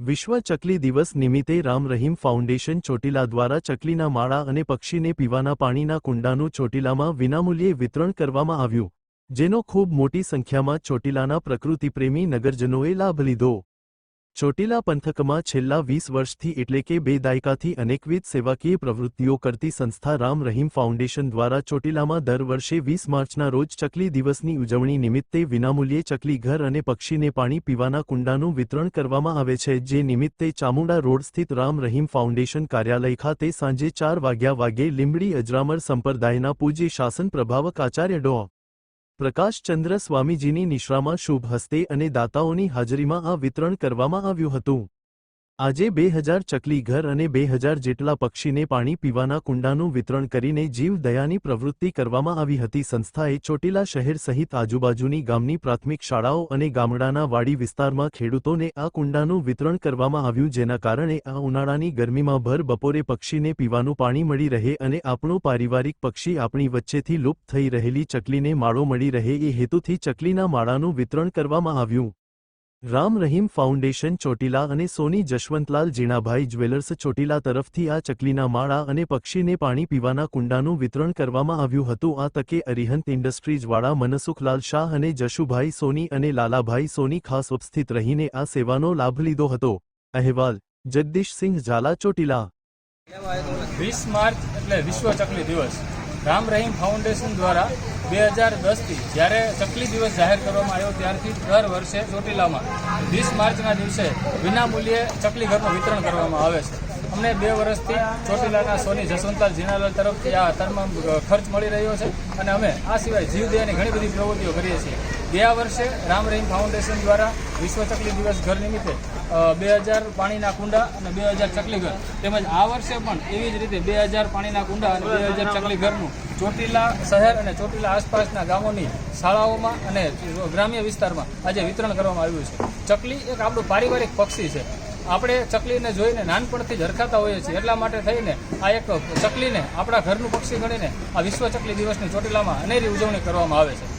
વિશ્વ ચકલી દિવસ નિમિત્તે રામ રહીમ ફાઉન્ડેશન ચોટીલા દ્વારા ચકલીના માળા અને પક્ષીને પીવાના પાણીના કુંડાનું ચોટીલામાં વિનામૂલ્યે વિતરણ કરવામાં આવ્યું, જેનો ખૂબ મોટી સંખ્યામાં ચોટીલાના પ્રકૃતિપ્રેમી નગરજનોએ લાભ લીધો. ચોટીલા પંથકમાં છેલ્લા વીસ વર્ષથી એટલે કે બે દાયકાથી અનેકવિધ સેવાકીય પ્રવૃત્તિઓ કરતી સંસ્થા રામ રહીમ ફાઉન્ડેશન દ્વારા ચોટીલામાં દર વર્ષે વીસ માર્ચના રોજ ચકલી દિવસની ઉજવણી નિમિત્તે વિનામૂલ્યે ચકલી ઘર અને પક્ષીને પાણી પીવાના કુંડાનું વિતરણ કરવામાં આવે છે, જે નિમિત્તે ચામુંડા રોડ સ્થિત રામ રહીમ ફાઉન્ડેશન કાર્યાલય ખાતે સાંજે ચાર વાગ્યા વાગે લીંબડી અજરામર સંપ્રદાયના પૂજ્ય શાસન પ્રભાવક આચાર્ય ડો. પ્રકાશચંદ્ર સ્વામીજીની નિશ્રામાં શુભ હસ્તે અને દાતાઓની હાજરીમાં આ વિતરણ કરવામાં આવ્યું હતું. આજે બે હજાર ચકલી ઘર અને બે હજાર જેટલા પક્ષીને પાણી પીવાના કુંડાનું વિતરણ કરીને જીવ દયાની પ્રવૃત્તિ કરવામાં આવી હતી. સંસ્થાએ ચોટીલા શહેર સહિત આજુબાજુની ગામની પ્રાથમિક શાળાઓ અને ગામડાના વાડી વિસ્તારમાં ખેડૂતોને આ કુંડાનું વિતરણ કરવામાં આવ્યું, જેના કારણે આ ઉનાળાની ગરમીમાં ભર બપોરે પક્ષીને પીવાનું પાણી મળી રહે અને આપણું પારિવારિક પક્ષી આપણી વચ્ચેથી લુપ્ત થઈ રહેલી ચકલીને માળો મળી રહે એ હેતુથી ચકલીના માળાનું વિતરણ કરવામાં આવ્યું. રામ રહીમ ફાઉન્ડેશન ચોટીલા અને સોની જશવંતલાલ જીણાભાઈ જ્વેલર્સ ચોટીલા તરફથી આ ચકલીના માળા અને પક્ષીને પાણી પીવાના કુંડાનું વિતરણ કરવામાં આવ્યું હતું. આ તકે અરિહંત ઇન્ડસ્ટ્રીઝવાળા મનસુખલાલ શાહ અને જશુભાઈ સોની અને લાલાભાઈ સોની ખાસ ઉપસ્થિત રહીને આ સેવાનો લાભ લીધો હતો. અહેવાલ જગદીશસિંહ ઝાલા ચોટીલા. વીસ માર્ચ એટલે વિશ્વ ચકલી દિવસ. રામ રહીમ ફાઉન્ડેશન દ્વારા બે હજાર દસથી જ્યારે ચકલી દિવસ જાહેર કરવામાં આવ્યો ત્યારથી દર વર્ષે ચોટીલામાં વીસ માર્ચના દિવસે વિનામૂલ્યે ચકલી ઘરનું વિતરણ કરવામાં આવે છે. અમને બે વર્ષથી ચોટીલાના સોની જસવંતલાલ જીનાલાલ તરફથી આ તમામ ખર્ચ મળી રહ્યો છે અને અમે આ સિવાય જીવદયાની ઘણી બધી પ્રવૃત્તિઓ કરીએ છીએ. ગયા વર્ષે રામ રહીમ ફાઉન્ડેશન દ્વારા વિશ્વ ચકલી દિવસ ઘર નિમિત્તે બે હજાર પાણીના કુંડા અને બે હજાર ચકલી ઘર. તેમજ આ વર્ષે પણ એવી જ રીતે બે હજાર પાણીના કુંડા અને બે હજાર ચકલી ઘરનું ચોટીલા શહેર અને ચોટીલા આસપાસના ગામોની શાળાઓમાં અને ગ્રામ્ય વિસ્તારમાં આજે વિતરણ કરવામાં આવ્યું છે. ચકલી એક આપણું પારિવારિક પક્ષી છે. આપણે ચકલીને જોઈને નાનપણથી જ હરખાતા હોઈએ છીએ, એટલા માટે થઈને આ એક ચકલીને આપણા ઘરનું પક્ષી ગણીને આ વિશ્વ ચકલી દિવસની ચોટીલામાં અનેરી ઉજવણી કરવામાં આવે છે.